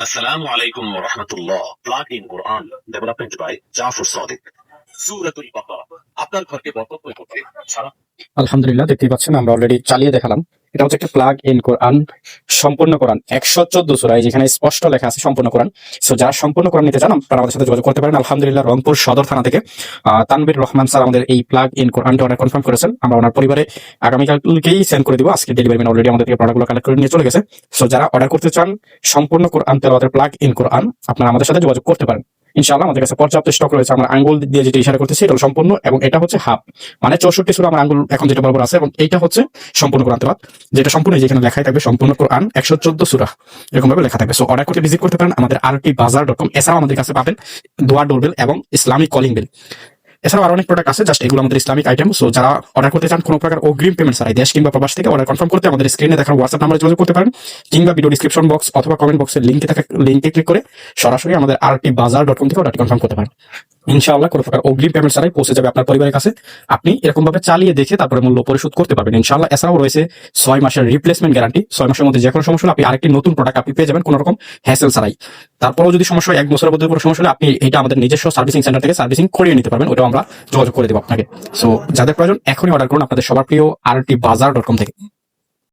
Assalamu alaikum wa rahmatullah. Plug in Quran. Development by Jafar Sadiq. সুরাতুল বাকারা আপনার ঘরকে বরকতময় করতে সারা আলহামদুলিল্লাহ দেখতেই পাচ্ছেন আমরা অলরেডি চালিয়ে দেখালাম এটা হচ্ছে একটা প্লাগ ইন কোরআন সম্পূর্ণ কোরআন একশো চোদ্দ সুরাই যেখানে স্পষ্ট লেখা আছে সম্পূর্ণ কোরআন সো যারা সম্পূর্ণ কোরআন নিতে চান আপনারা আমাদের সাথে যোগাযোগ করতে পারেন। আলহামদুলিল্লাহ, রংপুর সদর থানা থেকে তানবীর রহমান স্যার আমাদের এই প্লাগ ইন কোরআনটা অর্ডার কনফার্ম করেছেন। আমরা ওনার পরিবারে আগামীকালকেই সেন্ড করে দিব। আজকে ডেলিভারি ম্যান অলরেডি আমাদের থেকে প্রোডাক্টগুলো কালেক্ট করে নিয়ে চলে গেছে। সো যারা অর্ডার করতে চান, সম্পূর্ণ কোরআন তেলাওয়াতের প্লাগ ইন কোরআন আপনারা আমাদের সাথে যোগাযোগ করতে পারেন। ইনশাআল্লাহ আমাদের কাছে পর্যাপ্ত স্টক রয়েছে। আমরা আঙ্গুল দিয়ে যেটা ইশারা করতেছি এটা সম্পূর্ণ এবং এটা হচ্ছে হাফ। মানে চৌষট্টি সুরা আমার আঙ্গুল এখন যেটা বরাবর আছে এবং এইটা হচ্ছে সম্পূর্ণ কোরআন তেলাওয়াত। যেটা সম্পূর্ণ যেখানে লেখাই থাকবে, সম্পূর্ণ কোরআন একশো চোদ্দ সুরা। এরকম ভাবে লেখা থাকবে। সো অর্ডার করতে ভিজিট করতে পারেন আমাদের আরটি বাজার ডট কম এছাড়াও আমাদের কাছে পাবেন দোয়া ডোরবেল এবং ইসলামিক কলিং বেল। এছাড়াও আরও অনেক প্রোডাক্ট আছে জাস্ট এগুলো আমাদের ইসলামিক আইটেম সো যারা অর্ডার করতে চান কোনো প্রকার অগ্রিম পেমেন্ট ছাড়াই দেশ কিংবা প্রবাস থেকে অর্ডার কনফার্ম করতে আমাদের স্ক্রিনে দেখার হোয়াটসঅ্যাপ নাম্বারে যোগাযোগ করতে পারেন, কিংবা ভিডিও ডিসক্রিপশন বক্স অথবা কমেন্ট বক্সের লিঙ্কে থাকা লিঙ্কে ক্লিক করে সরাসরি আমাদের আরটি বাজার ডট কম থেকে অর্ডারটি কনফার্ম করতে পারেন। ইনশাআল্লাহ কোনো প্রকার অগ্রিম পেমেন্ট ছাড়াই পৌঁছে যাবে আপনার পরিবারের কাছে। আপনি এরকম ভাবে চালিয়ে দেখে তারপরে মূল্য পরিশোধ করতে পারবেন। ইনশাআল্লাহ এছাড়াও রয়েছে ছয় মাসের রিপ্লেসমেন্ট গ্যারান্টি ছয় মাসের মধ্যে যে কোনো সমস্যা আপনি আরেকটি নতুন প্রোডাক্ট আপনি পেয়ে যাবেন কোনো রকম হ্যাসেল ছাড়াই। তারপরেও যদি সমস্যা এক বছরের মধ্যে কোনো সমস্যা হলে আপনি এটা আমাদের নিজস্ব সার্ভিসিং সেন্টার থেকে সার্ভিসিং করিয়ে নিতে পারবেন। ওটাও আমরা যোগাযোগ করে দেবো আপনাকে। সো যাদের প্রয়োজন এখনই অর্ডার করুন। আপনাদের সবার প্রিয় আর টি বাজার ডট কম থেকে।